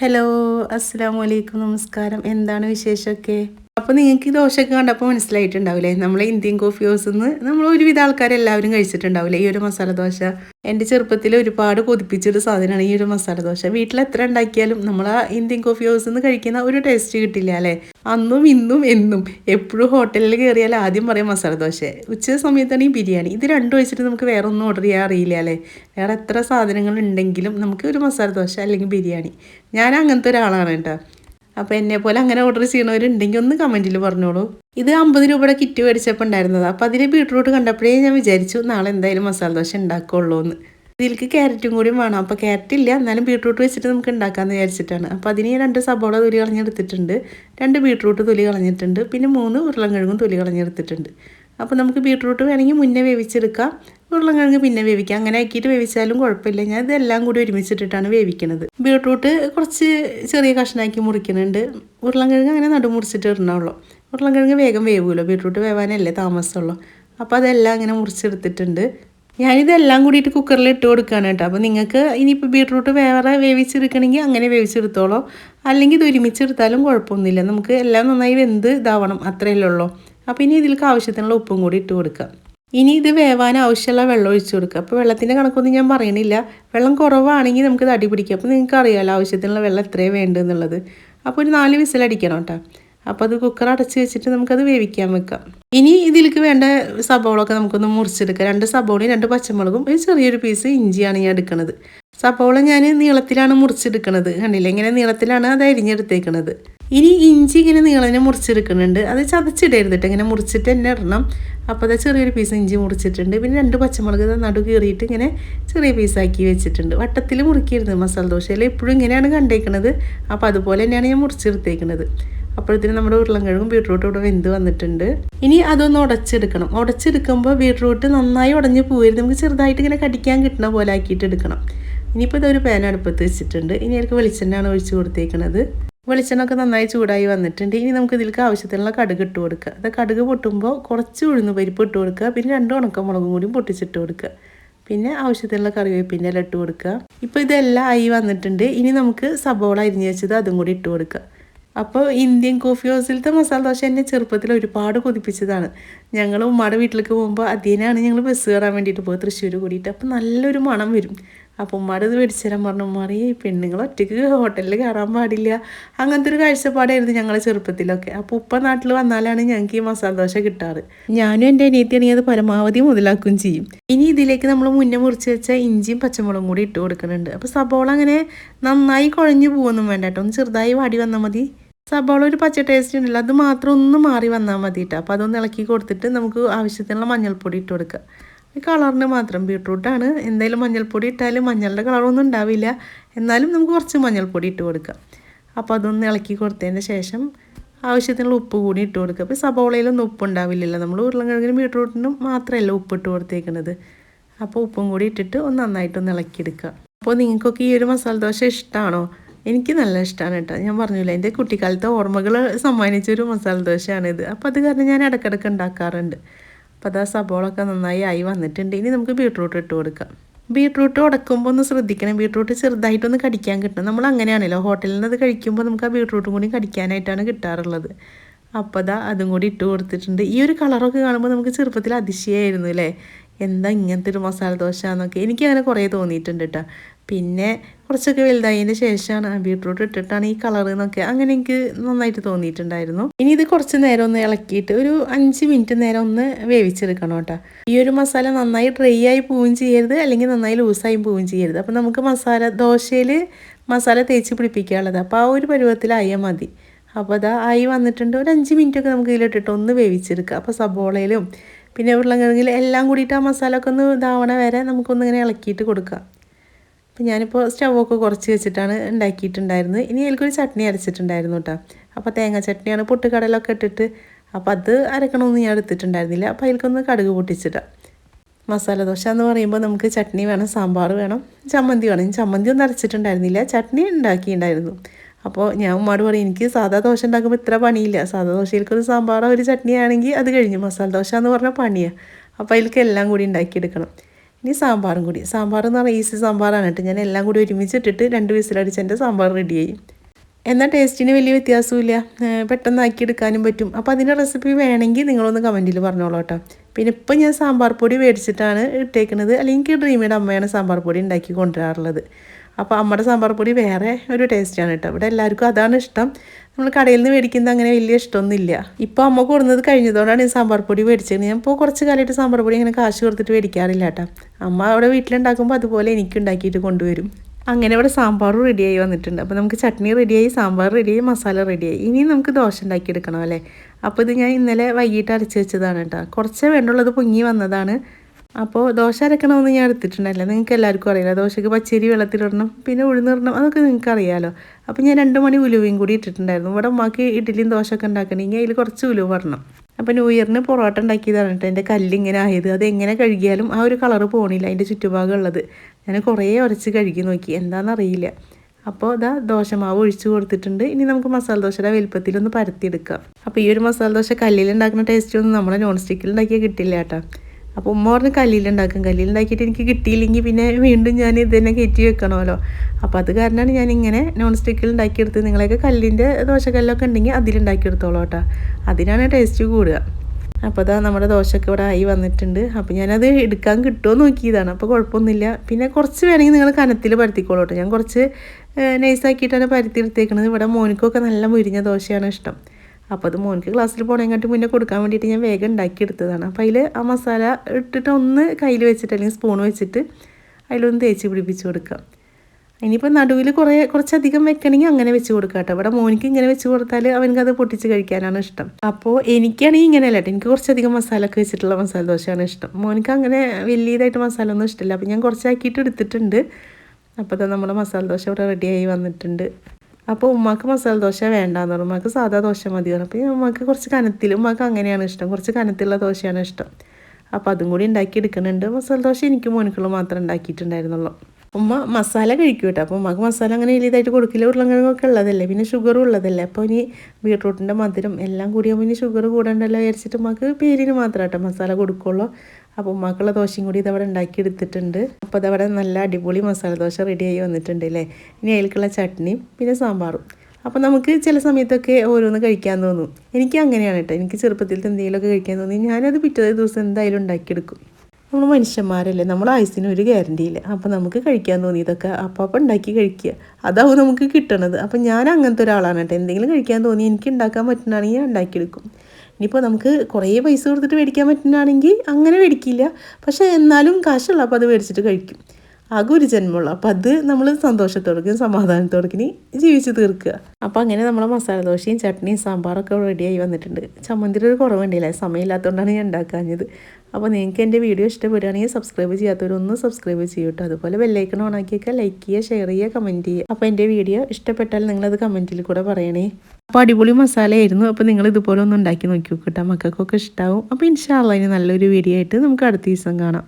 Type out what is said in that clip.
Hello അസ്സാം വലൈക്കും നമസ്കാരം. എന്താണ് വിശേഷമൊക്കെ? അപ്പോൾ നിങ്ങൾക്ക് ഈ ദോശയൊക്കെ കണ്ടപ്പോൾ മനസ്സിലായിട്ടുണ്ടാവില്ലേ? നമ്മൾ ഇന്ത്യൻ കോഫി ഹൗസിൽ നിന്ന് നമ്മൾ ഒരുവിധ ആൾക്കാരെല്ലാവരും കഴിച്ചിട്ടുണ്ടാവില്ലേ? ഈ ഒരു മസാല ദോശ. എന്റെ ചെറുപ്പത്തിൽ ഒരുപാട് കൊതിപ്പിച്ചൊരു സാധനമാണ് ഈ ഒരു മസാല ദോശ. വീട്ടിൽ എത്ര ഉണ്ടാക്കിയാലും നമ്മൾ ആ ഇന്ത്യൻ കോഫി ഹൗസിൽ നിന്ന് കഴിക്കുന്ന ഒരു ടേസ്റ്റ് കിട്ടില്ല അല്ലേ? അന്നും ഇന്നും എന്നും എപ്പോഴും ഹോട്ടലിൽ കയറിയാൽ ആദ്യം പറയും മസാല ദോശ. ഉച്ച സമയത്താണ് ഈ ബിരിയാണി. ഇത് രണ്ടും വെച്ചിട്ട് നമുക്ക് വേറെ ഒന്നും ഓർഡർ ചെയ്യാൻ അറിയില്ല അല്ലേ? വേറെ എത്ര സാധനങ്ങൾ ഉണ്ടെങ്കിലും നമുക്ക് ഒരു മസാല ദോശ അല്ലെങ്കിൽ ബിരിയാണി. ഞാൻ അങ്ങനത്തെ ഒരാളാണ് കേട്ടോ. അപ്പോൾ എന്നെ പോലെ അങ്ങനെ ഓർഡർ ചെയ്യണവരുണ്ടെങ്കിൽ ഒന്ന് കമന്റിൽ പറഞ്ഞോളൂ. ഇത് അമ്പത് രൂപയുടെ കിറ്റ് മേടിച്ചപ്പോൾ ഉണ്ടായിരുന്നത്. അപ്പോൾ അതിൽ ബീട്രൂട്ട് കണ്ടപ്പോഴേ ഞാൻ വിചാരിച്ചു നാളെ എന്തായാലും മസാല ദോശ ഉണ്ടാക്കുള്ളൂ എന്ന് ഇതിലേക്ക് ക്യാരറ്റും കൂടി വേണം. അപ്പോൾ ക്യാരറ്റ് ഇല്ല എന്നാലും ബീട്രൂട്ട് വെച്ചിട്ട് നമുക്ക് ഉണ്ടാക്കാമെന്ന് വിചാരിച്ചിട്ടാണ്. അപ്പോൾ അതിന് രണ്ട് സബോള തൊലി കളഞ്ഞെടുത്തിട്ടുണ്ട്. രണ്ട് ബീട്രൂട്ട് തൊലി കളഞ്ഞിട്ടുണ്ട്. പിന്നെ മൂന്ന് ഉരുളൻകിഴങ്ങും തൊലി കളഞ്ഞെടുത്തിട്ടുണ്ട്. അപ്പോൾ നമുക്ക് ബീട്രൂട്ട് വേണമെങ്കിൽ മുന്നേ വേവിച്ചെടുക്കാം. ഉരുളൻകിഴങ്ങ് പിന്നെ വേവിക്കാം. അങ്ങനെ ആക്കിയിട്ട് വേവിച്ചാലും കുഴപ്പമില്ല. ഞാൻ ഇതെല്ലാം കൂടി ഒരുമിച്ചിട്ടിട്ടാണ് വേവിക്കുന്നത് ബീട്രൂട്ട് കുറച്ച് ചെറിയ കഷ്ണാക്കി മുറിക്കുന്നുണ്ട് ഉരുളങ്കിഴങ്ങ് അങ്ങനെ നടു മുറിച്ചിട്ട് ഇടണുള്ളൂ. ഉരുളങ്കിഴങ്ങ് വേഗം വേവുമല്ലോ ബീട്രൂട്ട് വേവാനല്ലേ താമസമുള്ളൂ. അപ്പോൾ അതെല്ലാം അങ്ങനെ മുറിച്ചെടുത്തിട്ടുണ്ട്. ഞാനിതെല്ലാം കൂടിയിട്ട് കുക്കറിൽ ഇട്ട് കൊടുക്കുകയാണ് കേട്ടോ. അപ്പോൾ നിങ്ങൾക്ക് ഇനിയിപ്പോൾ ബീട്രൂട്ട് വേറെ വേവിച്ചെടുക്കണമെങ്കിൽ അങ്ങനെ വേവിച്ചെടുത്തോളൂ. അല്ലെങ്കിൽ ഇത് ഒരുമിച്ചെടുത്താലും കുഴപ്പമൊന്നുമില്ല. നമുക്ക് എല്ലാം നന്നായി വെന്ത് ഇതാവണം. അത്രയല്ലേ ഉള്ളൂ. അപ്പോൾ ഇനി ഇതിലേക്ക് ആവശ്യത്തിനുള്ള ഉപ്പും കൂടി ഇട്ട് കൊടുക്കുക ഇനി ഇത് വേവാൻ ആവശ്യമുള്ള വെള്ളം ഒഴിച്ചു കൊടുക്കുക അപ്പോൾ വെള്ളത്തിന്റെ കണക്കൊന്നും ഞാൻ പറയണില്ല. വെള്ളം കുറവാണെങ്കിൽ നമുക്ക് തടി പിടിക്കാം. അപ്പോൾ നിങ്ങൾക്ക് അറിയാമല്ലോ ആവശ്യത്തിനുള്ള വെള്ളം എത്രയേ വേണ്ടതെന്നുള്ളത് അപ്പോൾ ഒരു നാല് വിസിലടിക്കണം കേട്ടോ അപ്പോൾ അത് കുക്കർ അടച്ച് വെച്ചിട്ട് നമുക്കത് വേവിക്കാൻ വെക്കാം. ഇനി ഇതിലേക്ക് വേണ്ട സബോളൊക്കെ നമുക്കൊന്ന് മുറിച്ചെടുക്കാം. രണ്ട് സബോളയും രണ്ട് പച്ചമുളകും ഒരു ചെറിയൊരു പീസ് ഇഞ്ചിയാണ് ഞാൻ എടുക്കുന്നത് സബോള ഞാൻ നീളത്തിലാണ് മുറിച്ചെടുക്കുന്നത് കണ്ടില്ല? ഇങ്ങനെ നീളത്തിലാണ് അത് അരിഞ്ഞെടുത്തേക്കുന്നത് ഇനി ഇഞ്ചി ഇങ്ങനെ നീളനെ മുറിച്ചെടുക്കുന്നുണ്ട്. അത് ചതച്ചിടരുതിട്ട് ഇങ്ങനെ മുറിച്ചിട്ട് തന്നെ ഇടണം. അപ്പോൾ അത് ചെറിയൊരു പീസ് ഇഞ്ചി മുറിച്ചിട്ടുണ്ട്. പിന്നെ രണ്ട് പച്ചമുളക് നടു കീറിയിട്ട് ഇങ്ങനെ ചെറിയ പീസാക്കി വെച്ചിട്ടുണ്ട്. വട്ടത്തിൽ മുറിക്കരുത് മസാല ദോശയിൽ എപ്പോഴും ഇങ്ങനെയാണ് കണ്ടേക്കുന്നത് അപ്പോൾ അതുപോലെ തന്നെയാണ് ഞാൻ മുറിച്ചെടുത്തേക്കുന്നത് അപ്പോഴത്തേനും നമ്മുടെ ഉരുളൻകിഴങ്ങും ബീട്രൂട്ടും ഇവിടെ വെന്ത് വന്നിട്ടുണ്ട്. ഇനി അതൊന്ന് ഉടച്ചെടുക്കണം. ഉടച്ചെടുക്കുമ്പോൾ ബീട്രൂട്ട് നന്നായി ഉടഞ്ഞ് പോയിരുന്നു നമുക്ക് ചെറുതായിട്ട് ഇങ്ങനെ കടിക്കാൻ കിട്ടുന്ന പോലെ ആക്കിയിട്ട് എടുക്കണം. ഇനിയിപ്പോൾ ഇതൊരു പാൻ അടുപ്പത്ത് വെച്ചിട്ടുണ്ട്. ഇനി എനിക്ക് വെളിച്ചെണ്ണയാണ് ഒഴിച്ച് കൊടുത്തേക്കുന്നത് വെളിച്ചെണ്ണൊക്കെ നന്നായി ചൂടായി വന്നിട്ടുണ്ട്. ഇനി നമുക്ക് ഇതിലേക്ക് ആവശ്യത്തിനുള്ള കടുക് ഇട്ട് കൊടുക്കുക. അത് കടുക് പൊട്ടുമ്പോൾ കുറച്ച് ഉഴുന്ന് പരിപ്പ് ഇട്ട് കൊടുക്കുക. പിന്നെ രണ്ട് ഉണക്കമുളകും കൂടി പൊട്ടിച്ചിട്ട് കൊടുക്കുക. പിന്നെ ആവശ്യത്തിനുള്ള കറിവേപ്പിന്റെ ഇല ഇട്ട് കൊടുക്കുക. ഇപ്പോൾ ഇതെല്ലാം ആയി വന്നിട്ടുണ്ട്. ഇനി നമുക്ക് സബോള അരിഞ്ഞ് വെച്ചത് അതും കൂടി ഇട്ട് കൊടുക്കുക. അപ്പോൾ ഇന്ത്യൻ കോഫി ഹൗസിലത്തെ മസാല ദോശ എന്നെ ചെറുപ്പത്തിൽ ഒരുപാട് കൊതിപ്പിച്ചതാണ്. ഞങ്ങൾ ഉമ്മയുടെ വീട്ടിലേക്ക് പോകുമ്പോൾ അതിനാണ് ഞങ്ങൾ ബസ് കയറാൻ വേണ്ടിയിട്ട് പോയത് തൃശ്ശൂർ കൂടിയിട്ട്. അപ്പോൾ നല്ലൊരു മണം വരും. അപ്പോൾ ഉമ്മാട് ഇത് മേടിച്ചു തരാൻ പറഞ്ഞു പെണ്ണുങ്ങൾ ഒറ്റയ്ക്ക് ഹോട്ടലിൽ കയറാൻ പാടില്ല. അങ്ങനത്തെ ഒരു കാഴ്ചപ്പാടായിരുന്നു ഞങ്ങളെ ചെറുപ്പത്തിലൊക്കെ. അപ്പോൾ ഉപ്പ നാട്ടിൽ വന്നാലാണ് ഞങ്ങൾക്ക് ഈ മസാല ദോശ കിട്ടാറ്. ഞാനും എന്റെ അനിയത്തിയാണെങ്കിൽ അത് പരമാവധി മുതലാക്കും ചെയ്യും. ഇനി ഇതിലേക്ക് നമ്മൾ മുന്നേ മുറിച്ച് വെച്ച ഇഞ്ചിയും പച്ചമുളകും കൂടി ഇട്ട് കൊടുക്കുന്നുണ്ട്. അപ്പോൾ സബോള അങ്ങനെ നന്നായി കുഴഞ്ഞു പോകുന്നു വേണ്ട കേട്ടോ. ഒന്ന് ചെറുതായി വാടി വന്നാൽ മതി. സബോള ഒരു പച്ച ടേസ്റ്റ് ഉണ്ടല്ലോ. അത് മാത്രം ഒന്ന് മാറി വന്നാൽ മതി കേട്ടോ അപ്പോൾ അതൊന്ന് ഇളക്കി കൊടുത്തിട്ട് നമുക്ക് ആവശ്യത്തിനുള്ള മഞ്ഞൾപ്പൊടി ഇട്ട് കൊടുക്കുക. കളറിന് മാത്രം ബീട്രൂട്ടാണ് എന്തായാലും മഞ്ഞൾപ്പൊടി ഇട്ടാലും മഞ്ഞളുടെ കളറൊന്നും ഉണ്ടാവില്ല. എന്നാലും നമുക്ക് കുറച്ച് മഞ്ഞൾപ്പൊടി ഇട്ട് കൊടുക്കാം. അപ്പോൾ അതൊന്ന് ഇളക്കി കൊടുത്തതിന് ശേഷം ആവശ്യത്തിനുള്ള ഉപ്പ് കൂടി ഇട്ട് കൊടുക്കുക അപ്പോൾ സബോളയിലൊന്നും ഉപ്പ് ഉണ്ടാവില്ലല്ലോ. നമ്മൾ ഉരുളങ്കിഴങ്ങിനും ബീട്രൂട്ടിനും മാത്രമല്ല ഉപ്പ് ഇട്ട് കൊടുത്തേക്കുന്നത് അപ്പോൾ ഉപ്പും കൂടി ഇട്ടിട്ട് ഒന്ന് നന്നായിട്ടൊന്ന് ഇളക്കിയെടുക്കുക അപ്പോൾ നിങ്ങൾക്കൊക്കെ ഈ ഒരു മസാല ദോശ ഇഷ്ടമാണോ എനിക്ക് നല്ല ഇഷ്ടമാണ് കേട്ടോ. ഞാൻ പറഞ്ഞില്ല എന്റെ കുട്ടിക്കാലത്തെ ഓർമ്മകൾ സമ്മാനിച്ചൊരു മസാല ദോശയാണിത്. അപ്പോൾ അത് കാരണം ഞാൻ ഇടയ്ക്കിടയ്ക്ക് ഉണ്ടാക്കാറുണ്ട്. അപ്പോൾ അതാ സബോളൊക്കെ നന്നായി ആയി വന്നിട്ടുണ്ട്. ഇനി നമുക്ക് ബീട്രൂട്ട് ഇട്ട് കൊടുക്കാം. ബീട്രൂട്ട് ഉടക്കുമ്പോൾ ഒന്ന് ശ്രദ്ധിക്കണം. ബീട്രൂട്ട് ചെറുതായിട്ടൊന്ന് കടിക്കാൻ കിട്ടണം. നമ്മൾ അങ്ങനെയാണല്ലോ. ഹോട്ടലിൽ നിന്ന് അത് കഴിക്കുമ്പോൾ നമുക്ക് ആ ബീട്രൂട്ടും കൂടി കടിക്കാനായിട്ടാണ് കിട്ടാറുള്ളത്. അപ്പോൾ അതാ അതും കൂടി ഇട്ട് കൊടുത്തിട്ടുണ്ട്. ഈ ഒരു കളറൊക്കെ കാണുമ്പോൾ നമുക്ക് ചെറുപ്പത്തിൽ അതിശയമായിരുന്നു അല്ലേ? എന്താ ഇങ്ങനത്തെ ഒരു മസാല ദോശ എന്നൊക്കെ. എനിക്ക് അങ്ങനെ കുറേ തോന്നിയിട്ടുണ്ട് കേട്ടോ പിന്നെ കുറച്ചൊക്കെ വലുതായതിന് ശേഷമാണ് ബീട്രൂട്ട് ഇട്ടിട്ടാണ് ഈ കളർ എന്നൊക്കെ അങ്ങനെ എനിക്ക് നന്നായിട്ട് തോന്നിയിട്ടുണ്ടായിരുന്നു. ഇനി ഇത് കുറച്ച് നേരം ഒന്ന് ഇളക്കിയിട്ട് ഒരു അഞ്ച് മിനിറ്റ് നേരം ഒന്ന് വേവിച്ചെടുക്കണം കേട്ടോ. ഈ ഒരു മസാല നന്നായി ഡ്രൈ ആയി പോവുകയും ചെയ്യരുത് അല്ലെങ്കിൽ നന്നായി ലൂസായി പോവുകയും ചെയ്യരുത്. അപ്പോൾ നമുക്ക് മസാല ദോശയിൽ മസാല തേച്ച് പിടിപ്പിക്കാനുള്ളത്. അപ്പോൾ ആ ഒരു പരുവത്തിലായാൽ മതി. അപ്പോൾ അതാ ആയി വന്നിട്ടുണ്ട്. ഒരു അഞ്ച് മിനിറ്റൊക്കെ നമുക്ക് ഇതിലിട്ടിട്ട് ഒന്ന് വേവിച്ചെടുക്കുക അപ്പോൾ സബോളയിലും പിന്നെ ഉരുളക്കിഴങ്ങിൽ എല്ലാം കൂടിയിട്ട് ആ മസാല ഒക്കെ ഒന്ന് ഇതാവണ വരെ നമുക്കൊന്നിങ്ങനെ ഇളക്കിയിട്ട് കൊടുക്കാം. അപ്പോൾ ഞാനിപ്പോൾ സ്റ്റവൊക്കെ കുറച്ച് വെച്ചിട്ടാണ് ഉണ്ടാക്കിയിട്ടുണ്ടായിരുന്നത്. ഇനി എനിക്കൊരു ചട്നി അരച്ചിട്ടുണ്ടായിരുന്നു കേട്ടോ അപ്പോൾ തേങ്ങ ചട്നിയാണ് പൊട്ടുകടലൊക്കെ ഇട്ടിട്ട്. അപ്പോൾ അത് അരക്കണമെന്ന് ഞാൻ എടുത്തിട്ടുണ്ടായിരുന്നില്ല. അപ്പോൾ അതിൽക്കൊന്ന് കടുക് പൊട്ടിച്ചിട്ടാം മസാല ദോശ എന്ന് പറയുമ്പോൾ നമുക്ക് ചട്നി വേണം സാമ്പാർ വേണം ചമ്മന്തി വേണം. ചമ്മന്തി ഒന്നും അരച്ചിട്ടുണ്ടായിരുന്നില്ല. ചട്നി ഉണ്ടാക്കിയിട്ടുണ്ടായിരുന്നു. അപ്പോൾ ഞാൻ ഉമ്മാട് പറയും എനിക്ക് സാധാ ദോശ ഉണ്ടാക്കുമ്പോൾ ഇത്ര പണിയില്ല. സാധാ ദോശയിലേക്ക് ഒരു സാമ്പാറോ ഒരു ചട്നി ആണെങ്കിൽ അത് കഴിഞ്ഞു. മസാല ദോശ എന്ന് പറഞ്ഞാൽ പണിയാണ് അപ്പോൾ അതിലേക്ക് എല്ലാം കൂടി ഉണ്ടാക്കിയെടുക്കണം. ഇനി സാമ്പാറും കൂടി. സാമ്പാർ എന്ന് പറഞ്ഞാൽ ഈസി സാമ്പാറാണ് കേട്ടോ. ഞാൻ എല്ലാം കൂടി ഒരുമിച്ചിട്ടിട്ട് രണ്ട് വിസിലടിച്ച് എന്റെ സാമ്പാർ റെഡിയായി. എന്നാൽ ടേസ്റ്റിന് വലിയ വ്യത്യാസമില്ല പെട്ടെന്ന് ആക്കിയെടുക്കാനും പറ്റും. അപ്പോൾ അതിന്റെ റെസിപ്പി വേണമെങ്കിൽ നിങ്ങളൊന്ന് കമന്റിൽ പറഞ്ഞോളൂ കേട്ടോ. പിന്നെ ഇപ്പം ഞാൻ സാമ്പാർ പൊടി മേടിച്ചിട്ടാണ് ഇട്ടേക്കുന്നത് അല്ലെങ്കിൽ ഡ്രീമിയുടെ അമ്മയാണ് സാമ്പാർ പൊടി ഉണ്ടാക്കി കൊണ്ടുവരാറുള്ളത്. അപ്പോൾ അമ്മയുടെ സാമ്പാർ പൊടി വേറെ ഒരു ടേസ്റ്റാണ് കേട്ടോ ഇവിടെ എല്ലാവർക്കും അതാണ് ഇഷ്ടം. നമ്മൾ കടയിൽ നിന്ന് മേടിക്കുന്നത് അങ്ങനെ വലിയ ഇഷ്ടമൊന്നുമില്ല. ഇപ്പോൾ അമ്മ കൊടുന്നത് കഴിഞ്ഞതുകൊണ്ടാണ് ഈ സാമ്പാർ പൊടി മേടിച്ചത്. ഞാൻ ഇപ്പോൾ കുറച്ച് കാലമായിട്ട് സാമ്പാർ പൊടി ഇങ്ങനെ കാശ് കൊടുത്തിട്ട് മേടിക്കാറില്ല കേട്ടോ അമ്മ അവിടെ വീട്ടിലുണ്ടാക്കുമ്പോൾ അതുപോലെ എനിക്ക് ഉണ്ടാക്കിയിട്ട് കൊണ്ടുവരും. അങ്ങനെ ഇവിടെ സാമ്പാർ റെഡിയായി വന്നിട്ടുണ്ട്. അപ്പോൾ നമുക്ക് ചട്നി റെഡിയായി സാമ്പാർ റെഡിയായി മസാല റെഡിയായി ഇനി നമുക്ക് ദോശ ഉണ്ടാക്കിയെടുക്കണം അല്ലേ? അപ്പോൾ ഇത് ഞാൻ ഇന്നലെ വൈകിട്ട് അരച്ച് വെച്ചതാണ് കേട്ടോ കുറച്ചേ വേണ്ടുള്ളത് പൊങ്ങി വന്നതാണ്. അപ്പോൾ ദോശ അരക്കണമെന്ന് ഞാൻ എടുത്തിട്ടുണ്ടല്ലോ നിങ്ങൾക്ക് എല്ലാവർക്കും അറിയാലോ ദോശയ്ക്ക് പച്ചരി വെള്ളത്തിലിടണം പിന്നെ ഉഴുന്നിടണം അതൊക്കെ നിങ്ങൾക്ക് അറിയാമല്ലോ അപ്പോൾ ഞാൻ രണ്ട് മണി ഉലുവയും കൂടി ഇട്ടിട്ടുണ്ടായിരുന്നു. ഇവിടെ ഉമ്മാക്ക് ഇഡ്ഡലിയും ദോശയൊക്കെ ഉണ്ടാക്കണമെങ്കിൽ അതിൽ കുറച്ച് ഉലുവ ഇടണം. അപ്പോൾ ന്യൂ ഇയറിന് പൊറോട്ട ഉണ്ടാക്കിയതാണ് കേട്ടോ. എന്റെ കല്ലിങ്ങനെ ആയത്. അത് എങ്ങനെ കഴുകിയാലും ആ ഒരു കളർ പോണില്ല അതിന്റെ ചുറ്റുഭാഗം ഉള്ളത്. ഞാൻ കുറേ ഉരച്ച് കഴുകി നോക്കി. എന്താണെന്നറിയില്ല അപ്പോൾ ഇതാ ദോശമാവ് ഒഴിച്ച് കൊടുത്തിട്ടുണ്ട്. ഇനി നമുക്ക് മസാല ദോശയുടെ വലുപ്പത്തിലൊന്ന് പരത്തിയെടുക്കാം. അപ്പോൾ ഈ ഒരു മസാല ദോശ കല്ലിൽ ഉണ്ടാക്കുന്ന ടേസ്റ്റ് ഒന്നും നമ്മളെ നോൺ സ്റ്റിക്കിൽ ഉണ്ടാക്കിയാൽ കിട്ടില്ല കേട്ടോ. അപ്പോൾ ഉമ്മ പറഞ്ഞ് കല്ലിലുണ്ടാക്കും. കല്ലിലുണ്ടാക്കിയിട്ട് എനിക്ക് കിട്ടിയില്ലെങ്കിൽ പിന്നെ വീണ്ടും ഞാൻ ഇത് തന്നെ കയറ്റി വെക്കണമല്ലോ. അപ്പോൾ അത് കാരണമാണ് ഞാൻ ഇങ്ങനെ നോൺ സ്റ്റിക്കിൽ ഉണ്ടാക്കിയെടുത്ത് നിങ്ങളെയൊക്കെ കല്ലിന്റെ ദോശക്കല്ലൊക്കെ ഉണ്ടെങ്കിൽ അതിലുണ്ടാക്കിയെടുത്തോളൂ കേട്ടോ. അതിനാണ് ടേസ്റ്റ് കൂടുക. അപ്പോൾ അതാ നമ്മുടെ ദോശയൊക്കെ ഇവിടെ ആയി വന്നിട്ടുണ്ട്. അപ്പോൾ ഞാനത് എടുക്കാൻ കിട്ടുമോ നോക്കിയതാണ്. അപ്പോൾ കുഴപ്പമൊന്നുമില്ല. പിന്നെ കുറച്ച് വേണമെങ്കിൽ നിങ്ങൾ കനത്തിൽ പരത്തിക്കോളൂ കേട്ടോ. ഞാൻ കുറച്ച് നൈസാക്കിയിട്ടാണ് പരത്തി എടുത്തേക്കുന്നത് ഇവിടെ മോനിക്കൊക്കെ നല്ല മുരിഞ്ഞ ദോശയാണ് ഇഷ്ടം. അപ്പോൾ അത് മോനിക്ക് ക്ലാസ്സിൽ പോകണേങ്ങാട്ടി മുന്നേ കൊടുക്കാൻ വേണ്ടിയിട്ട് ഞാൻ വേഗം ഉണ്ടാക്കിയെടുത്തതാണ് അപ്പോൾ അതിൽ ആ മസാല ഇട്ടിട്ട് ഒന്ന് കയ്യിൽ വെച്ചിട്ട് അല്ലെങ്കിൽ സ്പൂൺ വെച്ചിട്ട് അതിലൊന്ന് തേച്ച് പിടിപ്പിച്ച് കൊടുക്കാം. ഇനിയിപ്പോൾ നടുവിൽ കുറേ കുറച്ചധികം വെക്കണമെങ്കിൽ അങ്ങനെ വെച്ച് കൊടുക്കാം കേട്ടോ ഇവിടെ മോനിക്ക് ഇങ്ങനെ വെച്ച് കൊടുത്താൽ അവനക്ക് അത് പൊട്ടിച്ച് കഴിക്കാനാണ് ഇഷ്ടം. അപ്പോൾ എനിക്കാണെങ്കിൽ ഇങ്ങനെയല്ല കേട്ടോ എനിക്ക് കുറച്ചധികം മസാല ഒക്കെ വെച്ചിട്ടുള്ള മസാല ദോശയാണ് ഇഷ്ടം. മോനിക്ക് അങ്ങനെ വലിയതായിട്ട് മസാല ഒന്നും ഇഷ്ടമില്ല അപ്പോൾ ഞാൻ കുറച്ചാക്കിയിട്ട് എടുത്തിട്ടുണ്ട്. അപ്പോൾ തന്നെ നമ്മുടെ മസാല ദോശ ഇവിടെ റെഡിയായി വന്നിട്ടുണ്ട്. അപ്പോൾ ഉമ്മാക്ക് മസാല ദോശ വേണ്ടാന്ന് പറഞ്ഞു. ഉമ്മാക്ക് സാധാ ദോശ മതി പറഞ്ഞു. അപ്പോൾ ഉമ്മാക്ക് കുറച്ച് കനത്തിൽ ഉമ്മാക്ക് അങ്ങനെയാണ് ഇഷ്ടം. കുറച്ച് കനത്തിലുള്ള ദോശയാണ് ഇഷ്ടം. അപ്പോൾ അതും കൂടി ഉണ്ടാക്കി എടുക്കുന്നുണ്ട് മസാല ദോശ എനിക്ക് മോനിക്കുള്ള മാത്രമേ ഉണ്ടാക്കിയിട്ടുണ്ടായിരുന്നുള്ളൂ. ഉമ്മ മസാല കഴിക്കും കേട്ടോ. അപ്പോൾ ഉമ്മക്ക് മസാല അങ്ങനെ വലിയതായിട്ട് കൊടുക്കില്ല ഉരുളക്കിഴങ്ങൊക്കെ ഉള്ളതല്ലേ പിന്നെ ഷുഗറും ഉള്ളതല്ലേ. അപ്പോൾ ഇനി ബീട്രൂട്ടിന്റെ മധുരം എല്ലാം കൂടിയാകുമ്പോൾ ഇനി ഷുഗർ കൂടണ്ടല്ലോ വിചാരിച്ചിട്ട് ഉമ്മക്ക് പേരിന് മാത്രം കേട്ടോ മസാല കൊടുക്കുള്ളൂ. അപ്പോൾ ഉമ്മാക്കുള്ള ദോശയും കൂടി ഇതവിടെ ഉണ്ടാക്കിയെടുത്തിട്ടുണ്ട് അപ്പോൾ അതവിടെ നല്ല അടിപൊളി മസാല ദോശ റെഡിയായി വന്നിട്ടുണ്ട് അല്ലേ. ഇനി അതിലേക്കുള്ള ചട്നിയും പിന്നെ സാമ്പാറും. അപ്പോൾ നമുക്ക് ചില സമയത്തൊക്കെ ഓരോന്ന് കഴിക്കാൻ തോന്നും. എനിക്ക് അങ്ങനെയാണ് കേട്ടോ. എനിക്ക് ചെറുപ്പത്തിൽ എന്തെങ്കിലുമൊക്കെ കഴിക്കാൻ തോന്നി. ഞാനത് പിറ്റേ ദിവസം എന്തായാലും ഉണ്ടാക്കിയെടുക്കും. നമ്മൾ മനുഷ്യന്മാരല്ലേ? നമ്മൾ ആയുസിന് ഒരു ഗ്യാരണ്ടി ഇല്ല? അപ്പോൾ നമുക്ക് കഴിക്കാൻ തോന്നിയതൊക്കെ അപ്പം അപ്പം ഉണ്ടാക്കി കഴിക്കുക. അതാവും നമുക്ക് കിട്ടണത്. അപ്പം ഞാൻ അങ്ങനത്തെ ഒരാളാണ് കേട്ടോ. എന്തെങ്കിലും കഴിക്കാൻ തോന്നി എനിക്ക് ഉണ്ടാക്കാൻ പറ്റുന്നതാണെങ്കിൽ ഞാൻ ഉണ്ടാക്കിയെടുക്കും. ഇനിയിപ്പോൾ നമുക്ക് കുറേ പൈസ കൊടുത്തിട്ട് മേടിക്കാൻ പറ്റുന്നതാണെങ്കിൽ അങ്ങനെ മേടിക്കില്ല. പക്ഷേ എന്നാലും കാശുള്ള അപ്പോൾ അത് മേടിച്ചിട്ട് കഴിക്കും. ആകെ ഒരു ജന്മമുള്ളൂ. അപ്പോൾ അത് നമ്മൾ സന്തോഷത്തോടക്കും സമാധാനത്തോടക്കിനി ജീവിച്ച് തീർക്കുക. അപ്പോൾ അങ്ങനെ നമ്മളെ മസാല ദോശയും ചട്നിയും സാമ്പാറൊക്കെ റെഡിയായി വന്നിട്ടുണ്ട്. ചമ്മന്തിയുടെ ഒരു കുറവുണ്ടല്ലേ? സമയമില്ലാത്തതുകൊണ്ടാണ് ഞാൻ ഉണ്ടാക്കാഞ്ഞത്. അപ്പോൾ നിങ്ങൾക്ക് എന്റെ വീഡിയോ ഇഷ്ടപ്പെടുകയാണെങ്കിൽ സബ്സ്ക്രൈബ് ചെയ്യാത്തവരൊന്ന് സബ്സ്ക്രൈബ് ചെയ്യൂട്ടോ. അതുപോലെ ബെല്ലൈക്കൺ ഓണാക്കിയൊക്കെ ലൈക്ക് ചെയ്യുക ഷെയർ ചെയ്യുക കമന്റ് ചെയ്യുക. അപ്പോൾ എന്റെ വീഡിയോ ഇഷ്ടപ്പെട്ടാൽ നിങ്ങളത് കമന്റിൽ കൂടെ പറയണേ. അപ്പോൾ അടിപൊളി മസാലയായിരുന്നു അപ്പോൾ നിങ്ങൾ ഇതുപോലെ ഒന്ന് ഉണ്ടാക്കി നോക്കി നോക്കിട്ടാ മക്കൾക്കൊക്കെ ഇഷ്ടമാവും അപ്പോൾ ഇൻഷാല്ല ഇനി നല്ലൊരു വീഡിയോ ആയിട്ട് നമുക്ക് അടുത്ത ദിവസം കാണാം.